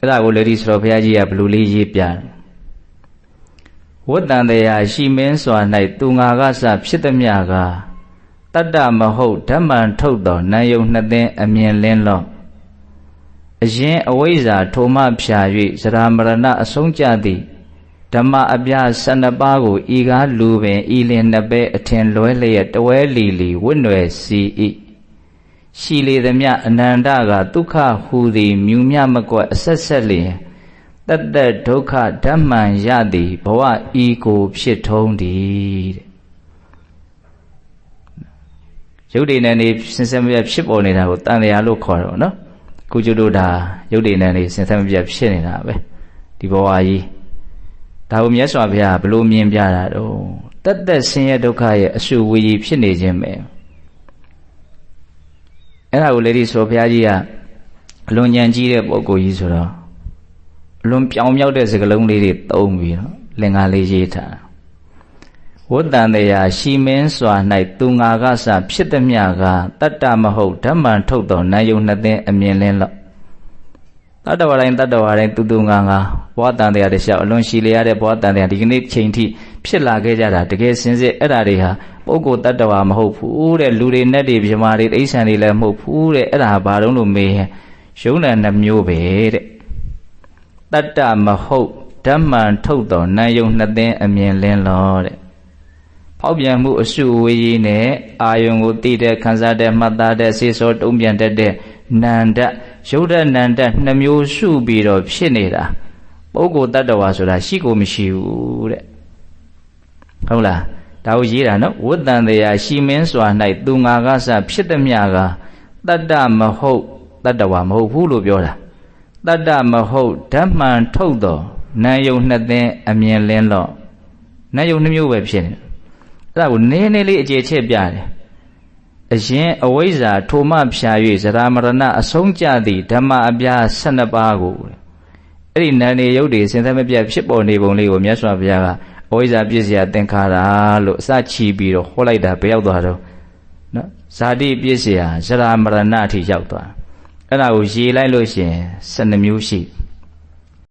အဲ့ဒါကိုလေဒီဆိုတော်ဘုရားကြီးကဘလူလေးရေးပြတယ်ဝတ္တန်တရားရှိမင်းစွာ၌သူငါကစဖြစ်သည်မြကတတ္တမဟုတ်ဓမ္မံထုတ်တော်နာယုံနှစ်သိန်းအမြင်လင်းလော့အရင်အဝိဇ္ဇာထိုမှဖြာ၍ဇရာမရဏအဆုံးကြသည်ဓမ္မအပြ12ပါးကိုဤကားလူပင်ဤလင်နှစ်ပဲအထင်လွဲလျက်တဝဲလီလီဝိနွယ်စီ၏ ရှိလေသည်မြအနန္တကဒုက္ခဟူသည်မြူမြမကွက်အဆက်ဆက်လျင်တတ္တဒုက္ခဓမ္မံရသည်ဘဝဤကိုဖြစ်ထုံးသည်တဲ့ရုပ်တည်နေနေစင်စမပြဖြစ်ပေါ်နေတာကိုတန်တရားလို့ခေါ်တယ်ဗောနော်ကုကျတို့ဒါရုပ်တည်နေနေစင်စမပြဖြစ်နေတာပဲဒီဘဝကြီးဒါကိုမြတ်စွာဘုရားဘလို့မြင်ပြတာတော့တတ်သက်ဆင်းရဲဒုက္ခရဲ့အရှုဝေကြီးဖြစ်နေခြင်းပဲ အဲ့ဒါကိုလေဒီဆိုဘုရားကြီးကအလွန်ဉာဏ်ကြီးတဲ့ပုဂ္ဂိုလ်ကြီးဆိုတော့အလွန်ပြောင်မြောက်တဲ့စကားလုံးလေးတွေသုံးပြီးတော့လင်္ကာလေးရေးထားဝတ္တန်တရားရှိမင်းစွာ၌သူငါကစဖြစ်သည်မြကတတ္တမဟုတ်ဓမ္မံထုတ်တော်နာယုံနှစ်သိန်းအမြင်လင်းလော့တတ္တဝါတိုင်းတတ္တဝါတိုင်းတူတူငါငါဘဝတန်တရားတစ်လျှောက်အလွန်ရှိလျရတဲ့ဘဝတန်တရားဒီကနေ့ချိန်ထိဖြစ်လာခဲ့ကြတာတကယ်စင်စစ်အဲ့ဒါတွေဟာ ပုဂ္ဂိုလ်တတ္တဝါမဟုတ်ဘူးတဲ့လူတွေနဲ့တွေပြမာတွေအိဋ္ဌံတွေလည်းမဟုတ်ဘူးတဲ့အဲ့ဒါဘာလို့လို့မေးရင်ရုံးတယ်နှမျိုးပဲတဲ့တတ္တမဟုတ်ဓမ္မံထုတ်တော်နာယုံနှစ်သိန်းအမြင်လင်းလောတဲ့ဖောက်ပြန်မှုအစုဝေးကြီးနဲ့အာယုံကိုသိတဲ့ခံစားတဲ့မှတ်သားတဲ့စေစောတုံးပြန်တတ်တဲ့နန္ဒရုပ်ဒနန္ဒနှမျိုးစုပြီးတော့ဖြစ်နေတာပုဂ္ဂိုလ်တ attva ဆိုတာရှိကိုမရှိဘူးတဲ့ဟုတ်လား ဒါကိုရေးတာနော်ဝတ္တန်တရားရှိမင်းစွာ၌သူငါကစဖြစ်သည်မြကတတ္တမဟုတ်တ attva မဟုတ်ဘူးလို့ပြောတာတတ္တမဟုတ်ဓမ္မံထုတ်တော်နာယုံနှစ်သိန်းအမြင်လင်းတော့နာယုံနှမျိုးပဲဖြစ်နေအဲ့ဒါကိုနည်းနည်းလေးအခြေချက်ပြတယ်အရင်အဝိဇ္ဇာထိုမှဖြာ၍ဇရာမရဏအဆုံးကြသည်ဓမ္မအပြား12ပါးကိုအဲ့ဒီနန္ဒီယုတ်တွေစင်သက်မပြတ်ဖြစ်ပေါ်နေပုံလေးကိုမြတ်စွာဘုရားက အဝိဇ္ဇာပြည့်စရာသင်္ခါရလို့အစချီပြီးတော့ဟောလိုက်တာဘယ်ရောက်သွားတော့နော်ဇာတိပြည့်စရာဇရာမရဏအထိရောက်သွားအဲ့ဒါကိုရေးလိုက်လို့ရှိရင်12မျိုးရှိ